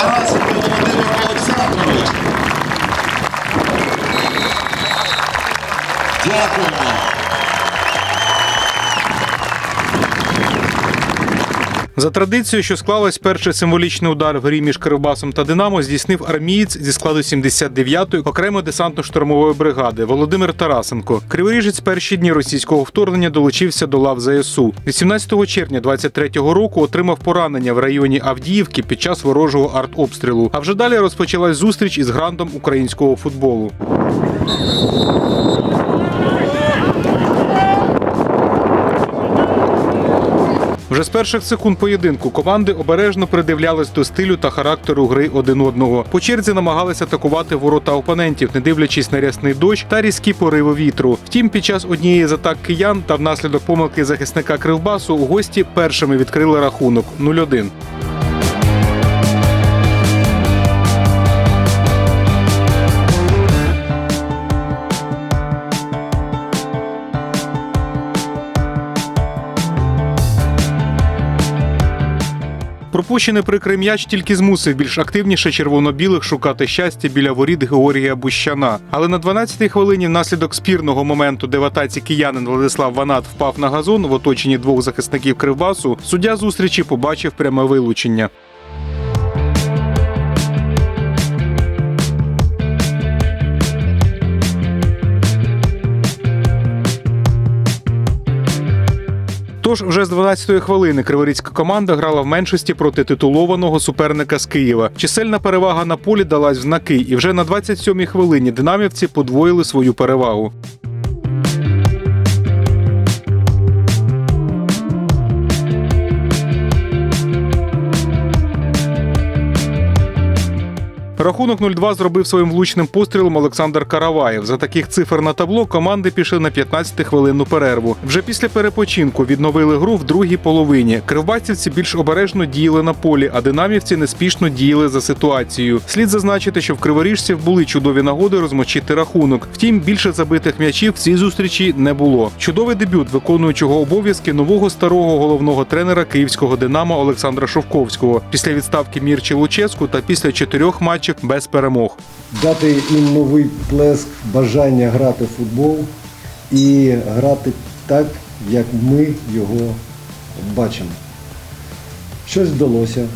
Тарасенко Володимир Олександрович. Дякуємо. За традицією, що склалась перший символічний удар в грі між Кривбасом та Динамо, здійснив армієць зі складу 79-ї окремої десантно-штурмової бригади Володимир Тарасенко. Криворіжець перші дні російського вторгнення долучився до лав ЗСУ. 18 червня 23-го року отримав поранення в районі Авдіївки під час ворожого артобстрілу. А вже далі розпочалась зустріч із грандом українського футболу. Вже з перших секунд поєдинку команди обережно придивлялись до стилю та характеру гри один одного. По черзі намагалися атакувати ворота опонентів, не дивлячись на рясний дощ та різкі пориви вітру. Втім, під час однієї з атак киян та внаслідок помилки захисника Кривбасу гості першими відкрили рахунок 0-1. Пропущений прикрий м'яч тільки змусив більш активніше червоно-білих шукати щастя біля воріт Георгія Бущана. Але на 12-й хвилині внаслідок спірного моменту, де в атаці киянин Владислав Ванат впав на газон в оточенні двох захисників Кривбасу, суддя зустрічі побачив пряме вилучення. Тож вже з 12-ї хвилини криворізька команда грала в меншості проти титулованого суперника з Києва. Чисельна перевага на полі далась в знаки, і вже на 27-й хвилині динамівці подвоїли свою перевагу. Рахунок 0-2 зробив своїм влучним пострілом Олександр Караваєв. За таких цифр на табло команди пішли на 15-хвилинну перерву. Вже після перепочинку відновили гру в другій половині. Кривбасівці більш обережно діяли на полі, а динамівці неспішно діяли за ситуацією. Слід зазначити, що в криворіжців були чудові нагоди розмочити рахунок. Втім, більше забитих м'ячів в цій зустрічі не було. Чудовий дебют виконуючого обов'язки нового старого головного тренера київського Динамо Олександра Шовковського після відставки Мірчі Луческу та після чотирьох матчів без перемог. дати їм новий плеск бажання грати в футбол і грати так, як ми його бачимо. Щось вдалося,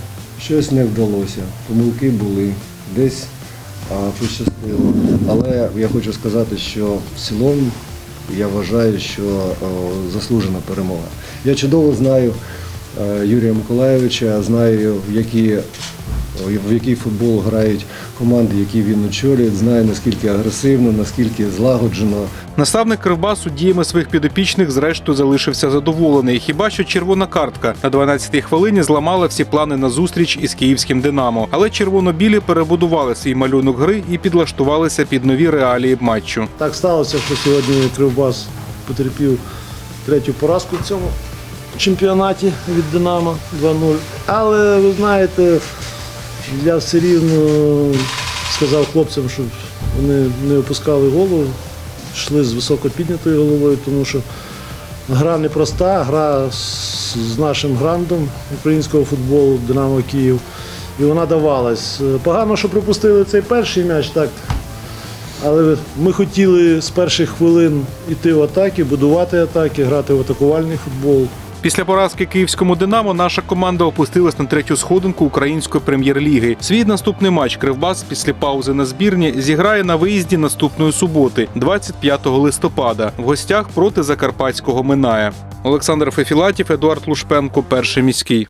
щось не вдалося. Помилки були, десь а, пощастило. Але я хочу сказати, що в цілому я вважаю, що о, заслужена перемога. Я чудово знаю е, Юрія Миколайовича, знаю, які в який футбол грають команди, які він очолює, знає наскільки агресивно, наскільки злагоджено. Наставник Кривбасу діями своїх підопічних зрештою залишився задоволений. Хіба що червона картка на 12-й хвилині зламала всі плани на зустріч із київським Динамо. Але червоно-білі перебудували свій малюнок гри і підлаштувалися під нові реалії матчу. Так сталося, що сьогодні Кривбас потерпів третю поразку в цьому чемпіонаті від Динамо 2-0. Але ви знаєте, я все рівно сказав хлопцям, щоб вони не опускали голову, йшли з високо піднятою головою, тому що гра непроста, гра з, нашим грандом українського футболу Динамо Київ. І вона давалась. Погано, що пропустили цей перший м'яч, так але ми хотіли з перших хвилин йти в атаки, будувати атаки, грати в атакувальний футбол. Після поразки київському Динамо наша команда опустилась на третю сходинку української прем'єр-ліги. Свій наступний матч Кривбас після паузи на збірні зіграє на виїзді наступної суботи, 25 листопада, в гостях проти закарпатського Миная. Олександр Фефілатів, Едуард Лушпенко, перший міський.